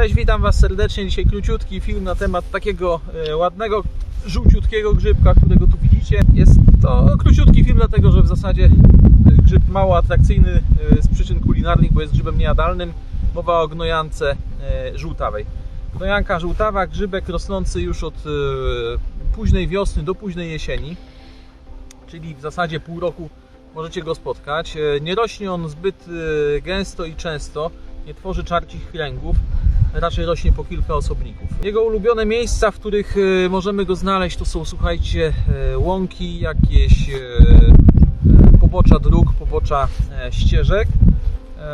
Cześć, witam Was serdecznie. Dzisiaj króciutki film na temat takiego e, ładnego, żółciutkiego grzybka, którego tu widzicie. Jest to króciutki film, dlatego że w zasadzie grzyb mało atrakcyjny e, z przyczyn kulinarnych, bo jest grzybem niejadalnym. Mowa o gnojance e, żółtawej. Gnojanka żółtawa, grzybek rosnący już od późnej wiosny do późnej jesieni, czyli w zasadzie pół roku możecie go spotkać. Nie rośnie on zbyt gęsto i często, nie tworzy czarcich kręgów, raczej rośnie po kilka osobników. Jego ulubione miejsca, w których e, możemy go znaleźć, to są, słuchajcie, e, łąki, jakieś e, pobocza dróg, pobocza ścieżek.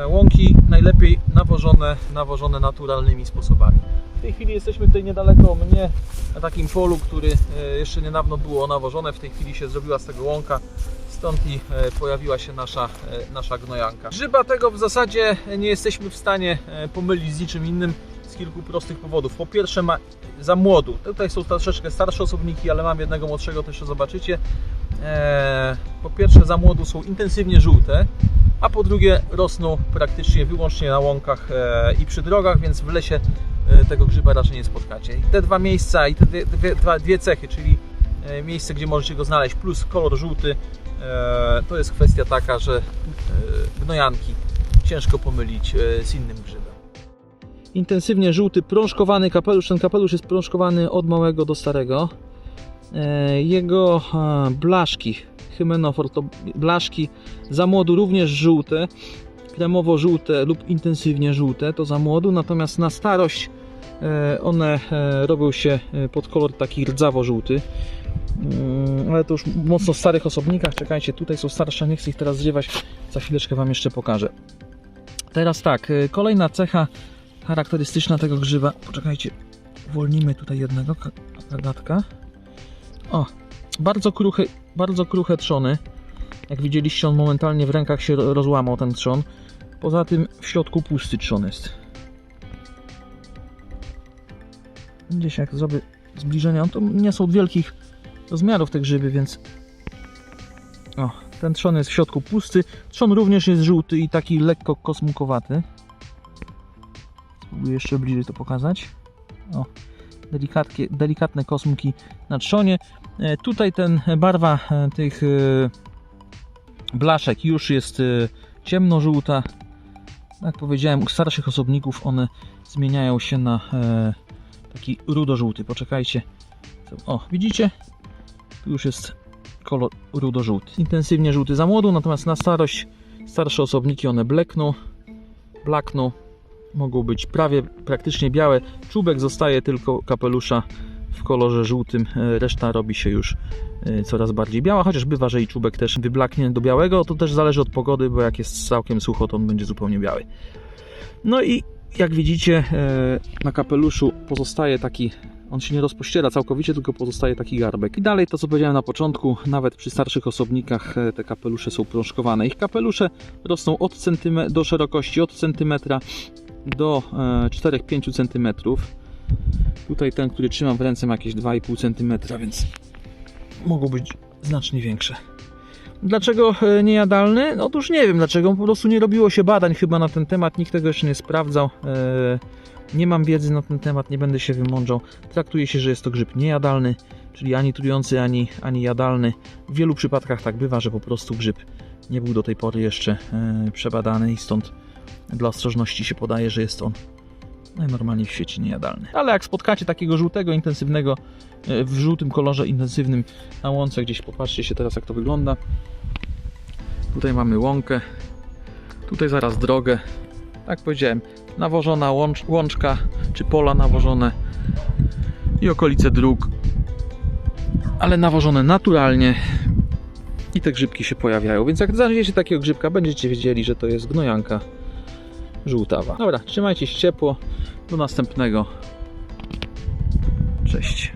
Łąki najlepiej nawożone, nawożone naturalnymi sposobami. W tej chwili jesteśmy tutaj niedaleko mnie, na takim polu, który jeszcze niedawno było nawożone. W tej chwili się zrobiła z tego łąka, stąd i e, pojawiła się nasza, e, nasza gnojanka. Grzyba tego w zasadzie nie jesteśmy w stanie e, pomylić z niczym innym z kilku prostych powodów. Po pierwsze, ma za młodu. Tutaj są troszeczkę starsze osobniki, ale mam jednego młodszego, też zobaczycie. Po pierwsze, za młodu są intensywnie żółte, a po drugie, rosną praktycznie wyłącznie na łąkach i przy drogach, więc w lesie tego grzyba raczej nie spotkacie. I te dwa miejsca i te dwie, dwie, dwie cechy, czyli miejsce, gdzie możecie go znaleźć, plus kolor żółty, e, to jest kwestia taka, że e, gnojanki ciężko pomylić e, z innym grzybem. Intensywnie żółty, prążkowany kapelusz. Ten kapelusz jest prążkowany od małego do starego. E, Jego e, blaszki, hymenofor to blaszki za młodu również żółte, kremowo-żółte lub intensywnie żółte, to za młodu, natomiast na starość e, one e, robią się e, pod kolor taki rdzawo-żółty. Mm, Ale to już mocno w starych osobnikach. Czekajcie, tutaj są starsze, nie chcę ich teraz zrywać. Za chwileczkę Wam jeszcze pokażę. Teraz tak, e, kolejna cecha charakterystyczna tego grzyba. Poczekajcie, uwolnimy tutaj jednego ka- gagatka. O, bardzo kruchy, bardzo kruche trzony. Jak widzieliście, on momentalnie w rękach się ro- rozłamał ten trzon. Poza tym w środku pusty trzon jest. Gdzieś jak zrobię zbliżenia, to nie są wielkich rozmiarów te grzyby, więc... O, ten trzon jest w środku pusty. Trzon również jest żółty i taki lekko kosmukowaty. Spróbuję jeszcze bliżej to pokazać. O, delikatkie, delikatne kosmuki na trzonie. E, Tutaj ten barwa e, tych e, blaszek już jest e, ciemnożółta. Jak powiedziałem, u starszych osobników one zmieniają się na e, taki rudożółty. Poczekajcie. O, widzicie? Już jest kolor rudożółty. Intensywnie żółty za młodu, natomiast na starość starsze osobniki one blekną, blakną. Mogą być prawie praktycznie białe. Czubek zostaje tylko kapelusza w kolorze żółtym, e, reszta robi się już e, coraz bardziej biała, chociaż bywa, że i czubek też wyblaknie do białego, to też zależy od pogody, bo jak jest całkiem sucho, to on będzie zupełnie biały. No i jak widzicie, e, na kapeluszu pozostaje taki, on się nie rozpościera całkowicie, tylko pozostaje taki garbek. I dalej to, co powiedziałem na początku, nawet przy starszych osobnikach e, te kapelusze są prążkowane. Ich kapelusze rosną od do szerokości od centymetra do e, 4-5 centymetrów. Tutaj ten, który trzymam w ręce ma jakieś 2,5 cm, więc mogą być znacznie większe. Dlaczego e, niejadalny? Otóż nie wiem dlaczego, po prostu nie robiło się badań chyba na ten temat, nikt tego jeszcze nie sprawdzał. Nie mam wiedzy na ten temat, nie będę się wymądrzał. Traktuje się, że jest to grzyb niejadalny, czyli ani trujący, ani, ani jadalny. W wielu przypadkach tak bywa, że po prostu grzyb nie był do tej pory jeszcze e, przebadany i stąd dla ostrożności się podaje, że jest on najnormalniej w świecie niejadalny. Ale jak spotkacie takiego żółtego, intensywnego, e, w żółtym kolorze intensywnym na łące, gdzieś popatrzcie się teraz jak to wygląda. Tutaj mamy łąkę, tutaj zaraz drogę. Tak powiedziałem, nawożona łącz, łączka, czy pola nawożone i okolice dróg, ale nawożone naturalnie i te grzybki się pojawiają. Więc jak znajdziecie takiego grzybka, będziecie wiedzieli, że to jest gnojanka żółtawa. Dobra, trzymajcie się ciepło. Do następnego. Cześć.